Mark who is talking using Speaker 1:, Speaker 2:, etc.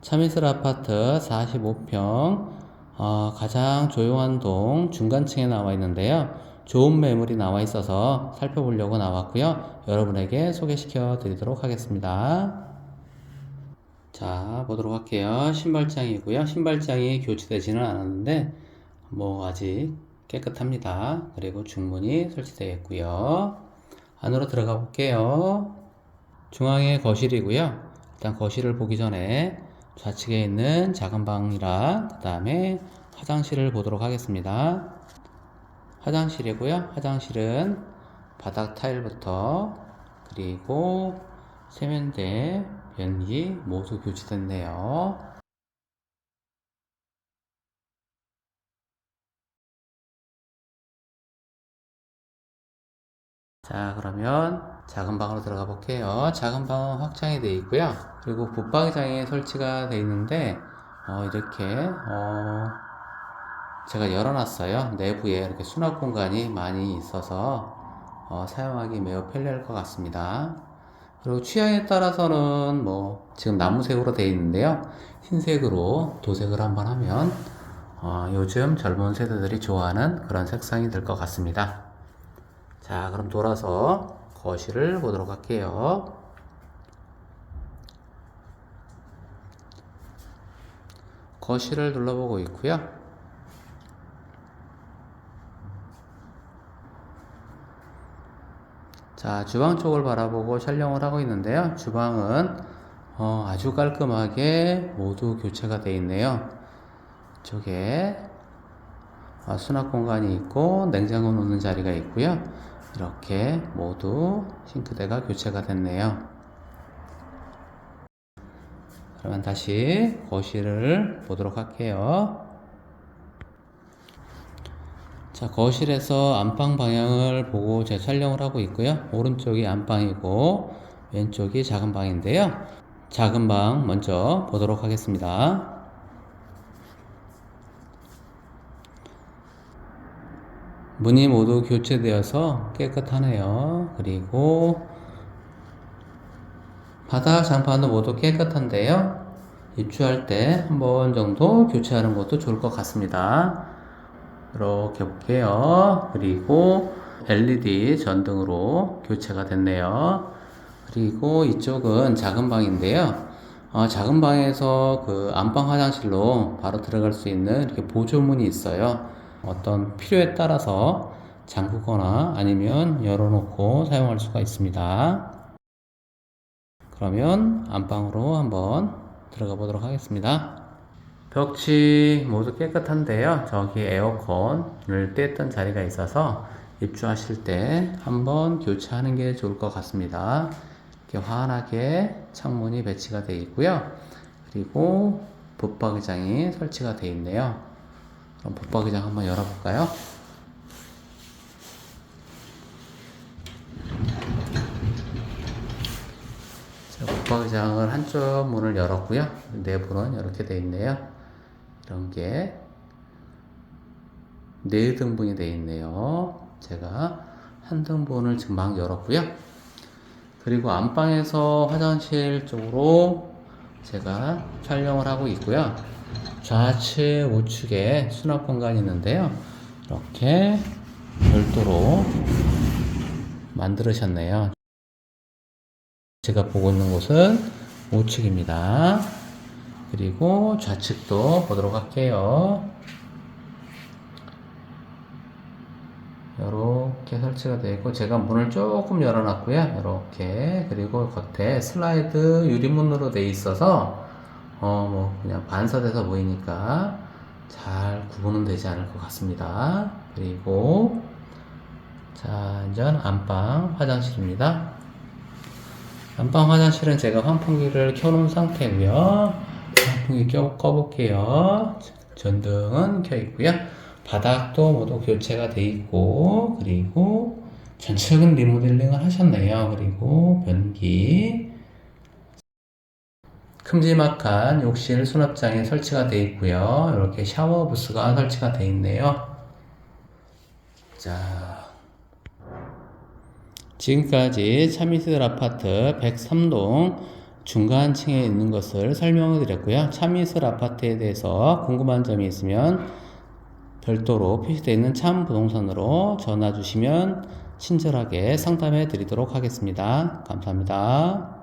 Speaker 1: 차미슬 아파트 45평 어, 가장 조용한 동 중간층에 나와 있는데요. 좋은 매물이 나와 있어서 살펴보려고 나왔고요. 여러분에게 소개시켜 드리도록 하겠습니다. 자, 보도록 할게요. 신발장이고요. 신발장이 교체되지는 않았는데 뭐 아직 깨끗합니다. 그리고 중문이 설치되어 있고요. 안으로 들어가 볼게요. 중앙에 거실이고요. 일단 거실을 보기 전에 좌측에 있는 작은 방이랑 그 다음에 화장실을 보도록 하겠습니다. 화장실이고요. 화장실은 바닥 타일부터 그리고 세면대, 변기 모두 교체됐네요. 자, 그러면 작은 방으로 들어가 볼게요. 작은 방은 확장이 되어 있고요. 그리고 붙박이장이 설치가 되어 있는데, 어, 이렇게, 어, 제가 열어놨어요. 내부에 이렇게 수납 공간이 많이 있어서, 어, 사용하기 매우 편리할 것 같습니다. 그리고 취향에 따라서는 뭐, 지금 나무색으로 되어 있는데요. 흰색으로 도색을 한번 하면, 어, 요즘 젊은 세대들이 좋아하는 그런 색상이 될 것 같습니다. 자, 그럼 돌아서 거실을 보도록 할게요. 거실을 둘러보고 있고요. 자, 주방 쪽을 바라보고 촬영을 하고 있는데요. 주방은 어, 아주 깔끔하게 모두 교체가 되어 있네요. 이쪽에 어, 수납 공간이 있고 냉장고 놓는 자리가 있고요. 이렇게 모두 싱크대가 교체가 됐네요. 그러면 다시 거실을 보도록 할게요. 자, 거실에서 안방 방향을 보고 제 촬영을 하고 있고요. 오른쪽이 안방이고 왼쪽이 작은 방인데요. 작은 방 먼저 보도록 하겠습니다. 문이 모두 교체되어서 깨끗하네요. 그리고 바닥 장판도 모두 깨끗한데요. 입주할 때 한 번 정도 교체하는 것도 좋을 것 같습니다. 이렇게 볼게요. 그리고 LED 전등으로 교체가 됐네요. 그리고 이쪽은 작은 방인데요. 어, 작은 방에서 그 안방 화장실로 바로 들어갈 수 있는 이렇게 보조문이 있어요. 어떤 필요에 따라서 잠그거나 아니면 열어놓고 사용할 수가 있습니다. 그러면 안방으로 한번 들어가 보도록 하겠습니다. 벽지 모두 깨끗한데요. 저기 에어컨을 뗐던 자리가 있어서 입주하실 때 한번 교체하는 게 좋을 것 같습니다. 이렇게 환하게 창문이 배치가 되어 있고요. 그리고 붙박이장이 설치가 되어 있네요. 그럼 붙박이장 한번 열어볼까요? 자, 붙박이장을 한쪽 문을 열었고요. 내부는 이렇게 되어 있네요. 이런 게 네 등분이 되어 있네요. 제가 한 등분을 지금 막 열었고요. 그리고 안방에서 화장실 쪽으로 제가 촬영을 하고 있고요. 좌측 우측에 수납 공간이 있는데요. 이렇게 별도로 만들으셨네요. 제가 보고 있는 곳은 우측입니다. 그리고 좌측도 보도록 할게요. 이렇게 설치가 되어 있고 제가 문을 조금 열어놨고요. 이렇게 그리고 겉에 슬라이드 유리문으로 되어 있어서 어 뭐 그냥 반사돼서 보이니까 잘 구분은 되지 않을 것 같습니다. 그리고 자 이제 안방 화장실입니다. 안방 화장실은 제가 환풍기를 켜놓은 상태고요. 환풍기 껴, 꺼볼게요. 전등은 켜 있고요. 바닥도 모두 교체가 돼 있고 그리고 전체적인 리모델링을 하셨네요. 그리고 변기 큼지막한 욕실 수납장이 설치가 되어 있고요. 이렇게 샤워 부스가 설치가 되어 있네요. 자, 지금까지 차미슬 아파트 103동 중간층에 있는 것을 설명을 드렸고요. 참이슬 아파트에 대해서 궁금한 점이 있으면 별도로 표시되어 있는 참 부동산으로 전화 주시면 친절하게 상담해 드리도록 하겠습니다. 감사합니다.